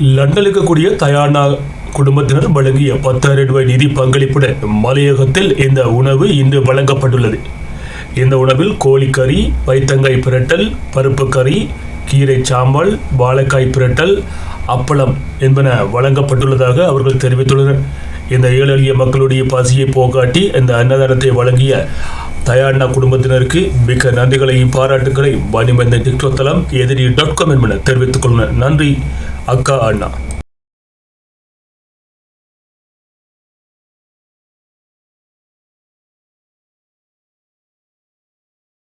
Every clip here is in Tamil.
லண்டனில் இருக்கக்கூடிய தயானா குடும்பத்தினர் வழங்கிய பத்தாயிரம் ரூபாய் நிதி பங்களிப்புடன் மலையகத்தில் இந்த உணவு இன்று வழங்கப்பட்டுள்ளது. இந்த உணவில் கோழிக்கறி வைத்தங்காய் பிரட்டல் பருப்பு கறி கீரை சாம்பல் வாழைக்காய் பிரட்டல் அப்பளம் என்பன வழங்கப்பட்டுள்ளதாக அவர்கள் தெரிவித்துள்ளனர். இந்த ஏழு எளிய மக்களுடைய பசியை போகாட்டி இந்த அன்னதானத்தை வழங்கிய தயாண்ணா குடும்பத்தினருக்கு மிக்க நன்றிகளையும் பாராட்டுகளையும் வணிமந்த டிக்டோ தளம் எதிரி டாட் காம் என்பன தெரிவித்துக் கொள்ளுங்கள் நன்றி. அக்கா அண்ணா.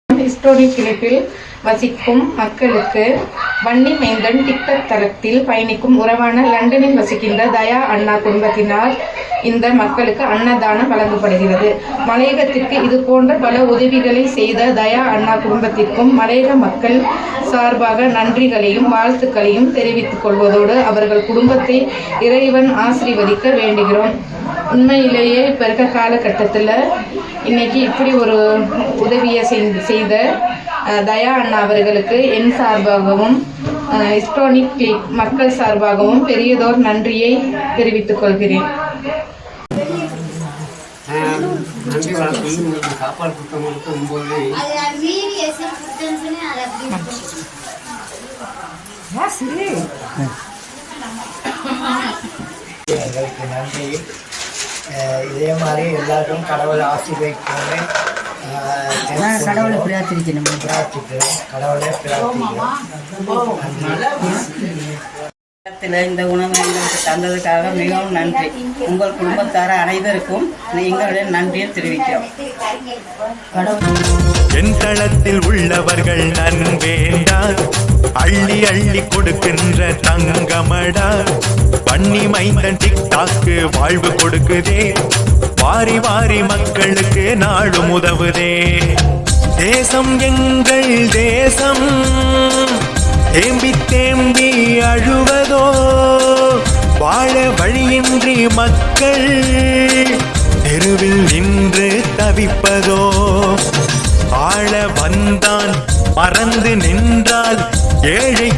ஹிஸ்டோரிக் கிளிப்பில் வசிக்கும் மக்களுக்கு வன்னி மைந்தன் டிக்டாக் தரத்தில் பயணிக்கும் உறவான லண்டனில் வசிக்கின்ற தயா அண்ணா குடும்பத்தினால் இந்த மக்களுக்கு அன்னதானம் வழங்கப்படுகிறது. மலையகத்திற்கு இது போன்ற பல உதவிகளை செய்த தயா அண்ணா குடும்பத்திற்கும் மலையக மக்கள் சார்பாக நன்றிகளையும் வாழ்த்துக்களையும் தெரிவித்துக் கொள்வதோடு அவர்கள் குடும்பத்தை இறைவன் ஆசீர்வதிக்க வேண்டுகிறோம். உண்மையிலேயே இப்போ இருக்க காலகட்டத்தில் இன்னைக்கு இப்படி ஒரு உதவியை செய்த தயா அண்ணா அவர்களுக்கு என் சார்பாகவும் இஸ்டோனிக் கிளிக் மக்கள் சார்பாகவும் பெரியதோர் நன்றியை தெரிவித்துக் கொள்கிறேன். நன்றி வணக்கம் சாப்பாடு நன்றி. இதே மாதிரி எல்லாருக்கும் கடவுள் ஆசீர்வதிக்கணும்னு கடவுளை பிரார்த்திக்கணும். பிரார்த்திக்கிறோம் கடவுளை பிரார்த்திக்கிறோம் இடத்துல இந்த உணவை எங்களுக்கு தந்ததுக்காக மிகவும் நன்றி. உங்கள் குடும்பத்தார அனைவருக்கும் எங்களுடைய நன்றியை தெரிவிக்கிறோம். என் தளத்தில் உள்ளவர்கள் நன்வேண்டா அள்ளி அள்ளி கொடுக்கின்ற தங்கமடா. பண்ணி மைந்தன் டிக்டாக்கு வாழ்வு கொடுக்குதே வாரி வாரி மக்களுக்கு நாடும் உதவுதே. தேசம் எங்கள் தேசம் தேம்பி தேம்பி அழு வழியின்றி மக்கள் தெருவில் நின்று தவிப்பதோ? ஆள வந்தான் மறந்து நின்றால் ஏழை